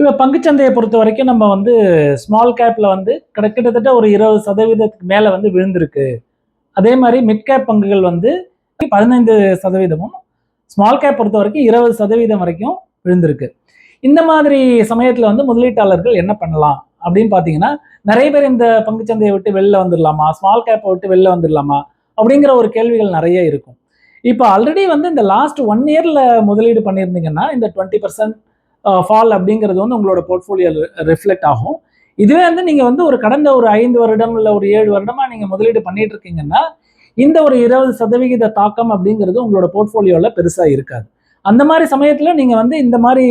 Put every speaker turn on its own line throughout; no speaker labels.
இப்போ பங்குச்சந்தையை பொறுத்த வரைக்கும் நம்ம வந்து ஸ்மால் கேப்பில் வந்து கிட்டத்தட்ட ஒரு இருபது சதவீதத்துக்கு மேலே வந்து விழுந்திருக்கு. அதே மாதிரி மிட் கேப் பங்குகள் வந்து பதினைந்து சதவீதமும் ஸ்மால் கேப் பொறுத்த வரைக்கும் இருபது சதவீதம் வரைக்கும் விழுந்திருக்கு. இந்த மாதிரி சமயத்தில் வந்து முதலீட்டாளர்கள் என்ன பண்ணலாம் அப்படின்னு பார்த்தீங்கன்னா நிறைய பேர் இந்த பங்குச்சந்தையை விட்டு வெளில வந்துடலாமா ஸ்மால் கேப்பை விட்டு வெளில வந்துடலாமா அப்படிங்கிற ஒரு கேள்விகள் நிறைய இருக்கும். இப்போ ஆல்ரெடி வந்து இந்த லாஸ்ட் ஒன் இயரில் முதலீடு பண்ணியிருந்தீங்கன்னா இந்த டுவெண்ட்டி பர்சன்ட் ஃபால் அப்படிங்கிறது வந்து உங்களோட போர்ட்ஃபோலியோ ரிஃப்ளெக்ட் ஆகும். இதுவே வந்து நீங்கள் வந்து ஒரு கடந்த ஒரு ஐந்து வருடம் இல்லை ஒரு ஏழு வருடமாக நீங்கள் முதலீடு பண்ணிட்டு இருக்கீங்கன்னா இந்த ஒரு இருபது சதவிகித தாக்கம் அப்படிங்கிறது உங்களோட போர்ட்ஃபோலியோவில் பெருசாக இருக்காது. அந்த மாதிரி சமயத்தில் நீங்கள் வந்து இந்த மாதிரி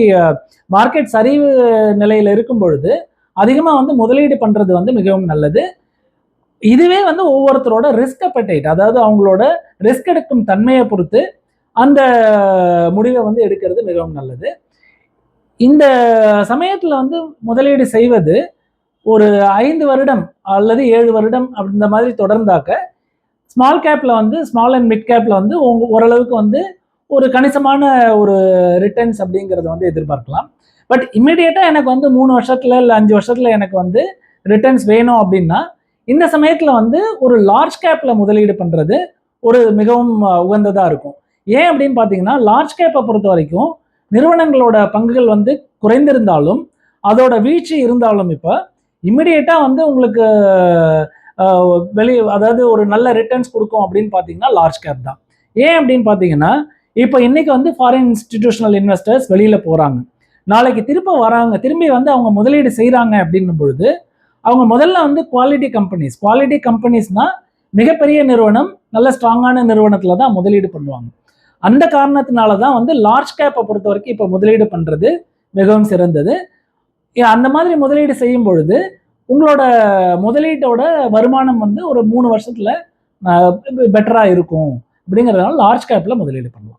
மார்க்கெட் சரிவு நிலையில் இருக்கும் பொழுது அதிகமாக வந்து முதலீடு பண்ணுறது வந்து மிகவும் நல்லது. இதுவே வந்து ஒவ்வொருத்தரோட ரிஸ்க் அப்படைட் அதாவது அவங்களோட ரிஸ்க் எடுக்கும் தன்மையை பொறுத்து அந்த முடிவை வந்து எடுக்கிறது மிகவும் நல்லது. இந்த சமயத்தில் வந்து முதலீடு செய்வது ஒரு ஐந்து வருடம் அல்லது ஏழு வருடம் அப்படின்ற மாதிரி தொடர்ந்தாக்க ஸ்மால் கேப்பில் வந்து ஸ்மால் அண்ட் மிட் கேப்பில் வந்து உங்க ஓரளவுக்கு வந்து ஒரு கணிசமான ஒரு ரிட்டர்ன்ஸ் அப்படிங்கிறத வந்து எதிர்பார்க்கலாம். பட் இம்மிடியேட்டாக எனக்கு வந்து மூணு வருஷத்தில் இல்லை அஞ்சு வருஷத்தில் எனக்கு வந்து ரிட்டர்ன்ஸ் வேணும் அப்படின்னா இந்த சமயத்தில் வந்து ஒரு லார்ஜ் கேப்பில் முதலீடு பண்ணுறது ஒரு மிகவும் உகந்ததாக இருக்கும். ஏன் அப்படின்னு பார்த்தீங்கன்னா லார்ஜ் கேப்பை பொறுத்த வரைக்கும் நிறுவனங்களோட பங்குகள் வந்து குறைந்திருந்தாலும் அதோட வீழ்ச்சி இருந்தாலும் இப்போ இம்மிடியேட்டாக வந்து உங்களுக்கு வெளியே வெளி அதாவது ஒரு நல்ல ரிட்டர்ன்ஸ் கொடுக்கும் அப்படின்னு பார்த்தீங்கன்னா லார்ஜ் கேப் தான். ஏன் அப்படின்னு பார்த்தீங்கன்னா இப்போ இன்னைக்கு வந்து ஃபாரின் இன்ஸ்டிடியூஷனல் இன்வெஸ்டர்ஸ் வெளியில போறாங்க. நாளைக்கு திரும்ப வராங்க திரும்பி வந்து அவங்க முதலீடு செய்கிறாங்க அப்படின்னும் பொழுது அவங்க முதல்ல வந்து குவாலிட்டி கம்பெனிஸ் குவாலிட்டி கம்பெனிஸ்னா மிகப்பெரிய நிறுவனம் நல்ல ஸ்ட்ராங்கான நிறுவனத்துல தான் முதலீடு பண்ணுவாங்க. அந்த காரணத்தினால தான் வந்து லார்ஜ் கேப்பை பொறுத்த வரைக்கும் இப்போ முதலீடு பண்ணுறது மிகவும் சிறந்தது. அந்த மாதிரி முதலீடு செய்யும் பொழுது உங்களோட முதலீட்டோட வருமானம் வந்து ஒரு மூணு வருஷத்தில் பெட்டராக இருக்கும். அப்படிங்கிறதுனால லார்ஜ் கேப்பில் முதலீடு பண்ணலாம்.